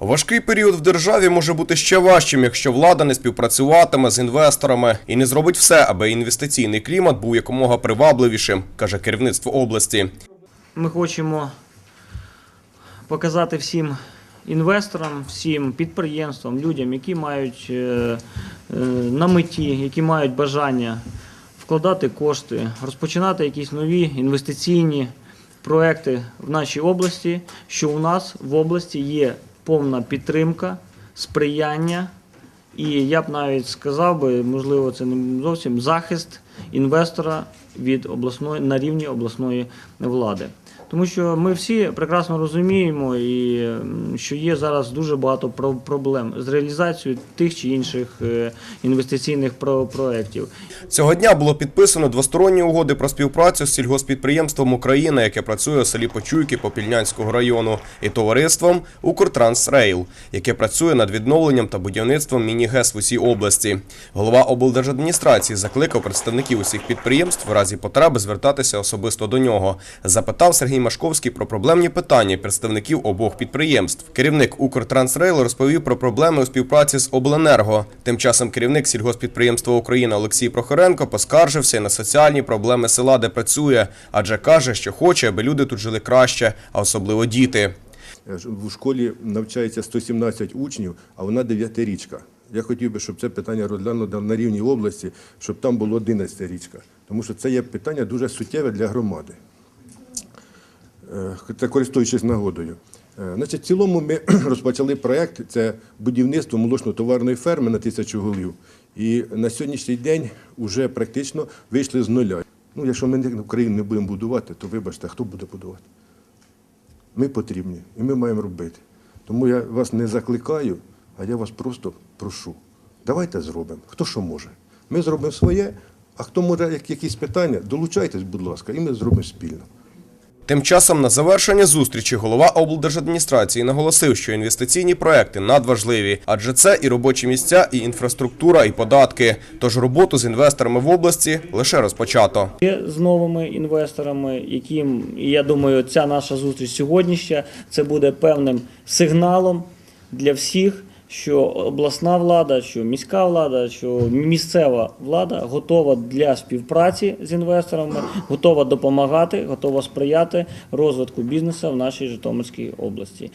Важкий період в державі може бути ще важчим, якщо влада не співпрацюватиме з інвесторами і не зробить все, аби інвестиційний клімат був якомога привабливішим, каже керівництво області. Ми хочемо показати всім інвесторам, всім підприємствам, людям, які мають е, е, на меті, які мають бажання вкладати кошти, розпочинати якісь нові інвестиційні проекти в нашій області, що у нас в області є повна підтримка, сприяння. І я б навіть сказав би, можливо, це не зовсім захист інвестора від обласної на рівні обласної влади. Тому що ми всі прекрасно розуміємо, і що є зараз дуже багато про- проблем з реалізацією тих чи інших е, інвестиційних про- проєктів. Цього дня було підписано двосторонні угоди про співпрацю з сільгоспідприємством України, яке працює у селі Почуйки Попільнянського району, і товариством Укртрансрейл, яке працює над відновленням та будівництвом міні-ГЕС в усій області. Голова облдержадміністрації закликав представників усіх підприємств в разі потреби звертатися особисто до нього. Запитав Сергій Машковський про проблемні питання представників обох підприємств. Керівник Укртрансрейл розповів про проблеми у співпраці з Обленерго. Тим часом керівник сільгоспідприємства України Олексій Прохоренко поскаржився на соціальні проблеми села, де працює, адже каже, що хоче, аби люди тут жили краще, а особливо діти. Е, В школі навчається 117 учнів, а вона дев'ятирічка. Я хотів би, щоб це питання розглянуло на рівні області, щоб там було 11 річка. Тому що це є питання дуже суттєве для громади. Е, Це користуючись нагодою. Е, Значить, в цілому ми розпочали проєкт, це будівництво молочно-товарної ферми на тисячу голів. І на сьогоднішній день вже практично вийшли з нуля. Ну, якщо ми Україну не будемо будувати, то вибачте, хто буде будувати? Ми потрібні і ми маємо робити. Тому я вас не закликаю, а я вас просто прошу. Давайте зробимо. Хто що може. Ми зробимо своє, а хто може якісь питання, долучайтесь, будь ласка, і ми зробимо спільно. Тим часом на завершення зустрічі голова облдержадміністрації наголосив, що інвестиційні проекти надважливі, адже це і робочі місця, і інфраструктура, і податки. Тож роботу з інвесторами в області лише розпочато. З новими інвесторами, яким я думаю, ця наша зустріч сьогоднішня це буде певним сигналом для всіх, що обласна влада, що міська влада, що місцева влада готова для співпраці з інвесторами, готова допомагати, готова сприяти розвитку бізнесу в нашій Житомирській області.